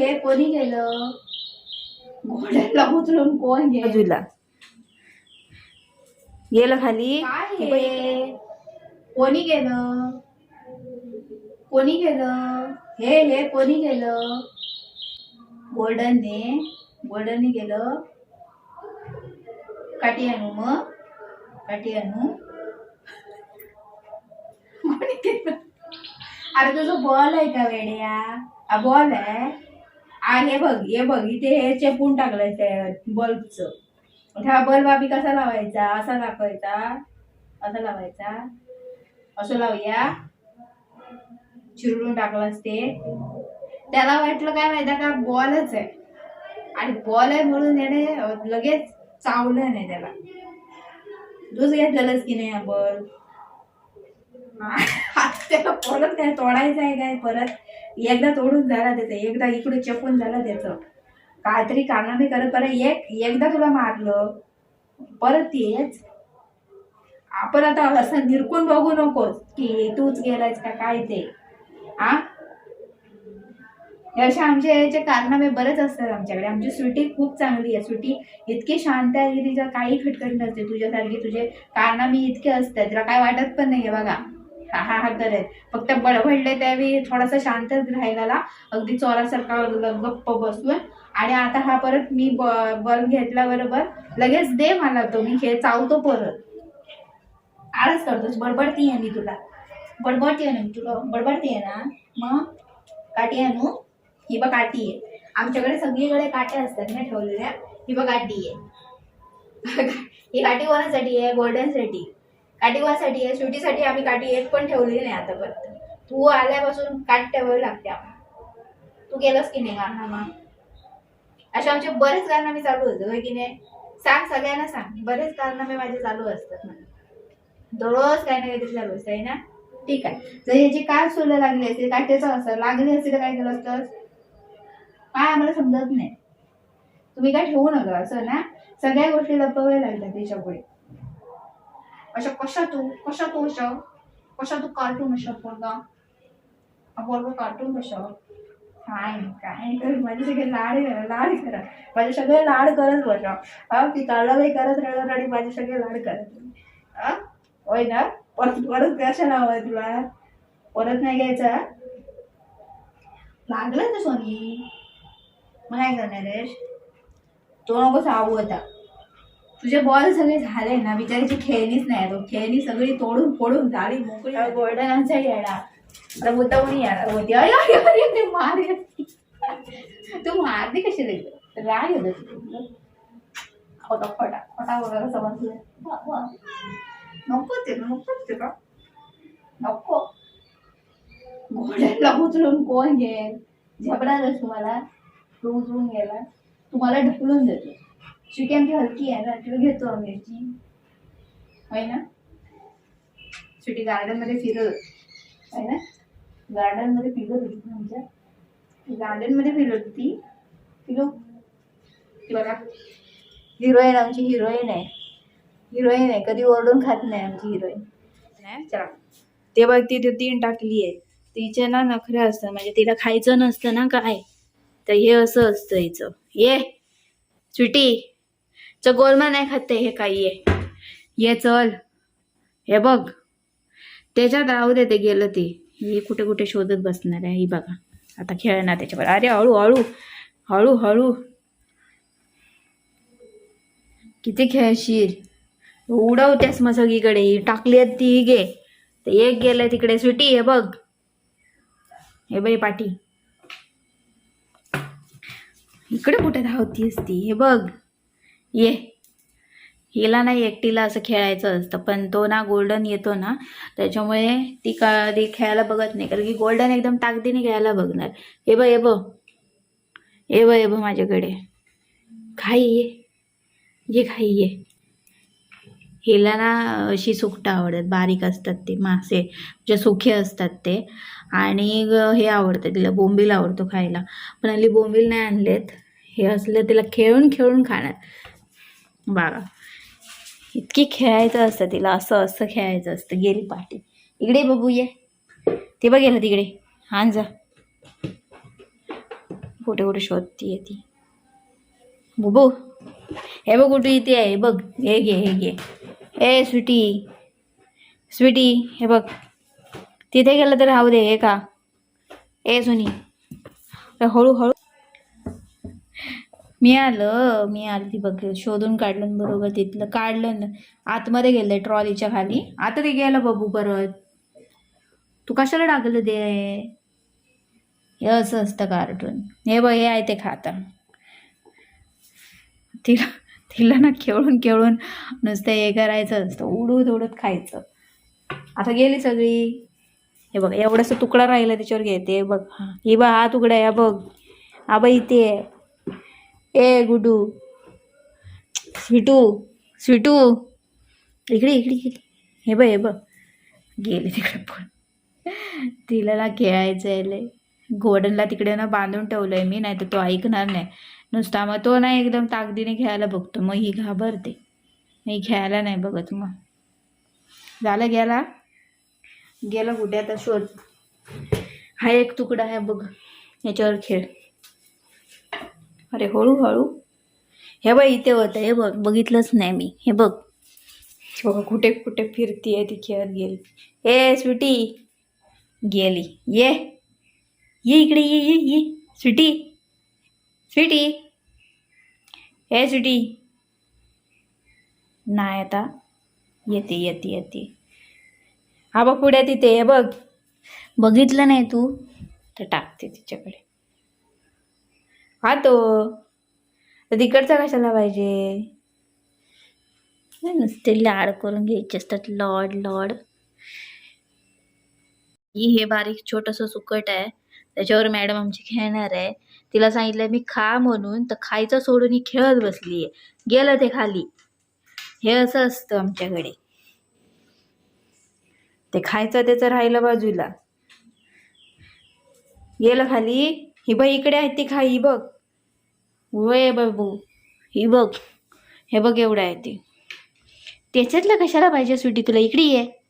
हे कोणी गेलं? घोड्याला उचलून कोण गेलं? बाजूला. गेलं खाली? काय हे कोणी गेलं? कोणी गेलं? हे हे कोणी गेलं? गोल्डनने गोल्डनने गेलं. काठी आणू मग. काठी आणू. कोणी गेलं? अरे तुझं बॉल आहे का वेड्या? हा बॉल आहे. हे बघ हे बघ इथे हे चेपून टाकलंय बल्बचं. हा बल्ब आम्ही कसा लावायचा? असा दाखवायचा. असा लावायचा. असं लावूया. चिरडून टाकलं ते त्याला वाटलं काय माहिती का? बॉलच आहे. आणि बॉल आहे म्हणून याने लगेच चावलं नाही त्याला. तूच घेतलेलंच की नाही हा बॉल त्याला परत काय तोडायचं आहे काय? परत? एकदा तोडून झाला त्याचं एकदा इकडे चपून झालं त्याचं काहीतरी कारणामे करत परत एक एकदा तुला मारलं परत तेच. आपण आता असं निरकून बघू नकोस की तूच गेलायस का काय ते. आ? असे आमच्या याचे कारनामे बरेच असतात आमच्याकडे. आमची सुटी खूप चांगली आहे. सुटी इतकी शांत आहे की तिच्या काही खटखट नसते. तुझ्यासारखी तुझे कारनामे इतके असतात. तिला काय वाटत पण नाही बघा. हा हा हा करत फक्त बडबडले त्यावेळी थोडासा शांतच राहिलेला. अगदी चोरासारखा गप्प बसून आणि आता हा परत मी ब- बल्ब घेतल्याबरोबर लगेच दे मला तो मी हे चावतो परत. आळस करतोस बडबडती आहे मी तुला. बडबडती आहे ना मी तुला. बडबडती आहे ना? मग? काठी आणू? ही बघ काठी आहे आमच्याकडे सगळीकडे काट्या असतात ना ठेवलेल्या. ही बघ काठी आहे ही काठी कोणासाठी आहे? गोल्डनसाठी काठी कोणासाठी आहे सुटीसाठी आम्ही काठी एक पण ठेवलेली नाही आतापर्यंत. तू आल्यापासून काठ ठेवावी लागते आम्हाला. तू केलंस की नाही कारनामा असे आमचे बरेच कारनामे चालू होते होय की नाही? सांग सगळ्यांना सांग. बरेच कारनामे माझे चालू असतात मला दररोज काही ना काहीतरी चालू असतं आहे ना? ठीक आहे. जर ह्याची काय सोलं लागली असते काट्याचं असं लागली असते तर काय केलं असतं काय आम्हाला समजत नाही. तुम्ही काय ठेवू नका असं ना? सगळ्या गोष्टी लपवाव्या लागल्या त्याच्यापुढे. अशा कशा तू कशा तू अशा कशा तू कार्टून अशा पोरगा? पोरगा कार्टून कशा? काय काय नाही कर माझे सगळे लाड करा लाड करा. माझे सगळे लाड करत बसा. हा ती चालवाई करत राहणार आणि माझे सगळे लाड करत हा? होय ना? परत परत कशाला आहे तुला? परत नाही घ्यायचा? लागलं ना सोनी? मग काय करणार आहेस? तो नको सावू आता तुझे बॉल सगळे झाले ना बिचारीची खेळणीच नाही तो खेळणी सगळी तोडून फोडून झाली. मोकळी गोल्डनांचा येणार. आता मुद्दा कोणी येणार? होती. अरे अरे मार. तू मारली कशी रे? राग येत खोटा खोटा खोटा वगैरे समजलं. नको ते नको ते का नको. घोड्याला उचलून कोण घेईल? झपडालच तुम्हाला. तू उचलून गेला तुम्हाला ढकलून देतो. चिकन ती हलकी आहे ना तुला घेतो आम्ही होय ना? सुटी गार्डनमध्ये फिरत. होती. होय ना? गार्डनमध्ये फिरत होती ना आमच्या. गार्डनमध्ये फिरत होती? फिरो. ती बघा. हिरोईन आमची हिरोईन आहे. हिरोईन आहे. कधी ओरडून खात नाही आमची हिरोईन चला. ते बघ ती तीन टाकली आहे. तिचे ना नखरे असतात म्हणजे तिला खायचं नसतं ना काय? तर हे असं असतं हिचं. ये. स्वीटी च गोलमा नाही खाते हे काही ये ये चल. हे बघ. त्याच्यात राहू दे ते गेलं ते. ही कुठे कुठे शोधत बसणार आहे ही बघा. आता खेळणार त्याच्यावर. अरे हळू हळू. हळू हळू. किती खेळशील? उडवतेस मग सगळीकडे. ही टाकली आहेत ती घे. तर एक गेलंय तिकडे. सुटी हे बघ. हे बाई पाठी इकडे कुठे धावतीस ती? हे बघ. ये. हिला नाही एकटीला असं खेळायचं असतं पण तो ना गोल्डन येतो ना त्याच्यामुळे ती कधी खेळायला बघत नाही. कारण की गोल्डन एकदम ताकदीने खेळायला बघणार. ए बघ ये बघ. ये बघ ये बघ माझ्याकडे. खाई ये. ये खाई ये. हिला ना अशी सुकटं आवडत बारीक असतात ते मासे जे सुखे असतात ते. आणि हे आवडतं तिला बोंबील आवडतो खायला. पण हल्ली बोंबील नाही आणलेत. हे असलं तिला खेळून खेळून खाणार. बघा इतकी खेळायचं असतं तिला असं असं खेळायचं असतं. गेली पाठी इकडे बघू ये. ते बघ गेलं तिकडे. हां जा. कुठे कुठे शोधतीये ती. बुबू हे बघ कुठे इथे आहे. बघ. हे घे हे घे. ए स्वीटी. स्वीटी हे बघ. तिथे गेलं तर राहू दे हे का ए सुनी. हळूहळू मी आलं मी आली ती बघ शोधून काढलं बरोबर तिथलं काढलं आतमध्ये गेलं ट्रॉलीच्या खाली. आता ते गेलं बाबू परत. तू कशाला टाकलं ते? हे असं असतं कार्टून हे बघ हे आहे ते खाता. तिला तिला ना खेळून खेळून नुसतं हे करायचं असतं उडूत उडत खायचं. आता गेली सगळी. हे बघ एवढंसं तुकडा राहिला त्याच्यावर घेते बघ. ही बा हा तुकडा आहे बघ. हा इथे आहे. ए गुडू स्वीटू स्वीटू. इकडे इकडे इकडे. हे बघ हे बघ. गेले तिकडे पण. तिला ना खेळायचं आहे लय. गोडनला तिकडे ना बांधून ठेवलं आहे मी नाही तर तो ऐकणार नाही. नुसता मग तो नाही एकदम ताकदीने खेळायला बघतो. मग ही घाबरते. मी खेळायला नाही बघत मग. झालं गेला? गेला कुठे आता शोध. हा एक तुकडा आहे बघ. याच्यावर खेळ. अरे हळूहळू. हे बघ इथे होतं हे बघ बघितलंच नाही मी. हे बघ. बघ कुठे कुठे फिरतीये ती खेळत गेली. ए स्वीटी. गेली. ये. ये इकडे ये ये ये. स्वीटी. स्वीटी. ए स्वीटी. नाही आता. येते येते येते. हा बघ पुढे तिथे हे बघ. बघितलं नाही तू? तर टाकते तिच्याकडे. हा तो तर तिकडचा कशाला पाहिजे? नाही नुसते लाड करून घ्यायचे असतात. लॉड लॉड. हे बारीक छोटंसं सुकट आहे. त्याच्यावर मॅडम आमची खेळणार आहे. तिला सांगितलं मी खा म्हणून तर खायचं सोडून ही खेळत बसली आहे. गेलं ते खाली. हे असं असतं आमच्याकडे. ते खायचं त्याचं राहिलं बाजूला. गेलं खाली. ही बघ इकडे आहे ती खा ही बघ. वय बाबू. ही बघ. हे बघ एवढं आहे ते. त्याच्यातलं कशाला पाहिजे सुटी तुला इकडे ये.